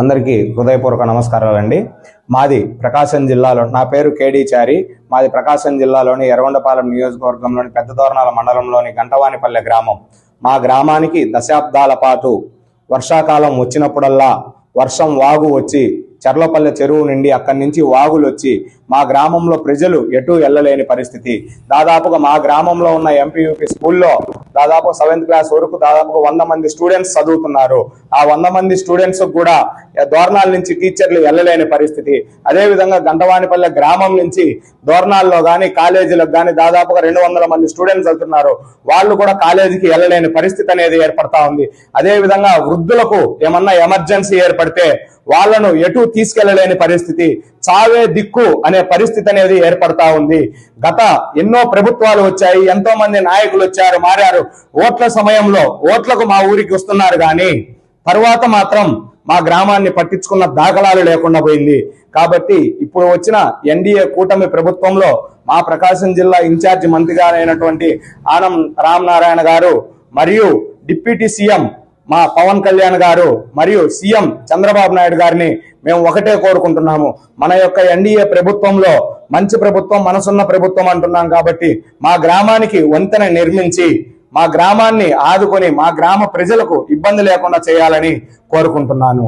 అందరికీ హృదయపూర్వక నమస్కారాలండి. మాది ప్రకాశం జిల్లాలో నా పేరు కేడి చారి. మాది ప్రకాశం జిల్లాలోని ఎర్రగొండపాలెం నియోజకవర్గంలోని పెద్ద దోరణాల మండలంలోని గంటవానిపల్లె గ్రామం. మా గ్రామానికి దశాబ్దాల పాటు వర్షాకాలం వచ్చినప్పుడల్లా వర్షం వాగు వచ్చి చెర్లపల్లె చెరువు నుండి అక్కడి నుంచి వాగులు వచ్చి మా గ్రామంలో ప్రజలు ఎటు వెళ్ళలేని పరిస్థితి. దాదాపుగా మా గ్రామంలో ఉన్న ఎంపీయూపీ స్కూల్లో దాదాపు సెవెంత్ క్లాస్ వరకు దాదాపుగా వంద మంది స్టూడెంట్స్ చదువుతున్నారు. ఆ వంద మంది స్టూడెంట్స్ కూడా దోర్నాల నుంచి టీచర్లు వెళ్ళలేని పరిస్థితి. అదేవిధంగా గంటవానిపల్లె గ్రామం నుంచి దోర్నాల్లో కానీ కాలేజీలకు కానీ దాదాపుగా రెండు వందల మంది స్టూడెంట్స్ వెళ్తున్నారు. వాళ్ళు కూడా కాలేజీకి వెళ్ళలేని పరిస్థితి అనేది ఏర్పడతా ఉంది. అదేవిధంగా వృద్ధులకు ఏమన్నా ఎమర్జెన్సీ ఏర్పడితే వాళ్ళను ఎటు తీసుకెళ్ళలేని పరిస్థితి. చావే దిక్కు అనే పరిస్థితి అనేది ఏర్పడతా ఉంది. గత ఎన్నో ప్రభుత్వాలు వచ్చాయి ఎంతో మంది నాయకులు వచ్చారు మారారు. ఓట్ల సమయంలో ఓట్లకు మా ఊరికి వస్తున్నారు కానీ తర్వాత మాత్రం మా గ్రామాన్ని పట్టించుకున్న దాఖలాలు లేకుండా పోయింది. కాబట్టి ఇప్పుడు వచ్చిన ఎన్డీఏ కూటమి ప్రభుత్వంలో మా ప్రకాశం జిల్లా ఇన్ఛార్జి మంత్రిగా అయినటువంటి ఆనం రామ్ నారాయణ గారు మరియు డిప్యూటీ సీఎం మా పవన్ కళ్యాణ్ గారు మరియు సీఎం చంద్రబాబు నాయుడు గారిని మేము ఒకటే కోరుకుంటున్నాము. మన యొక్క ఎన్డీఏ ప్రభుత్వంలో మంచి ప్రభుత్వం మనసున్న ప్రభుత్వం అంటున్నాం కాబట్టి మా గ్రామానికి వంతెన నిర్మించి మా గ్రామాన్ని ఆదుకొని మా గ్రామ ప్రజలకు ఇబ్బంది లేకుండా చేయాలని కోరుకుంటున్నాను.